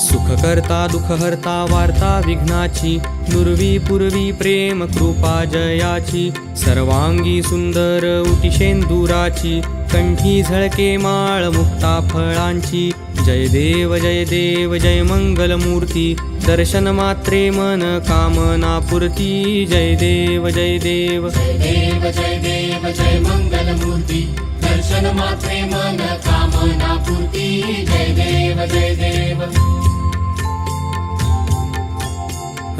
सुख करता हरता वार्ता विघ्नाची दुर्वी पूर्वी प्रेम कृपा जयाची सर्वांगी सुंदर उटिशेंदुराची कंठी झळके माळ मुक्ता फळांची जय देव जय देव जय मंगल मूर्ती दर्शन मात्रे मन कामना पूर्ती जय देव जय देव. देव जय देव जय मंगल मूर्ती दर्शन मात्रे मन कामना पूर्ती जय देव जय देव.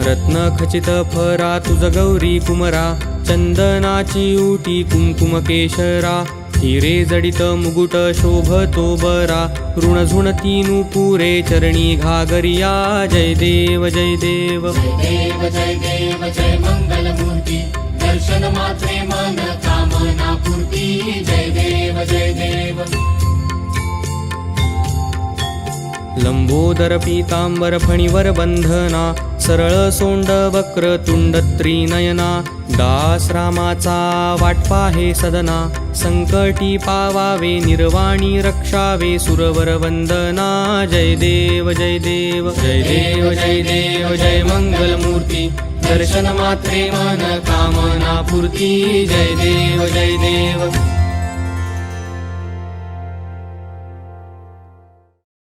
रत्न खचित फरा तुझ गौरी कुमरा चंदनाची उटी कुंकुम केशरा. हिरे जडित मुकुट शोभतो बरा ऋण झुणती नुपुरे चरणी घागरिया. जय देव जय देव. देव जय देव जय मंगल मूर्ती दर्शन मात्रे मन कामना पूर्ती लंबोदर पीतांबर फणीवर बंधना सरळ सोंड वक्र तुंड त्रिनयना दास रामाचा वाटपा हे सदना संकटी पावावे निर्वाणी रक्षावे सुरवर वंदना जय देव जय देव जय देव जय देव जय मंगल मूर्ती दर्शन मात्रे मन कामना पूर्ती जय देव जय देव.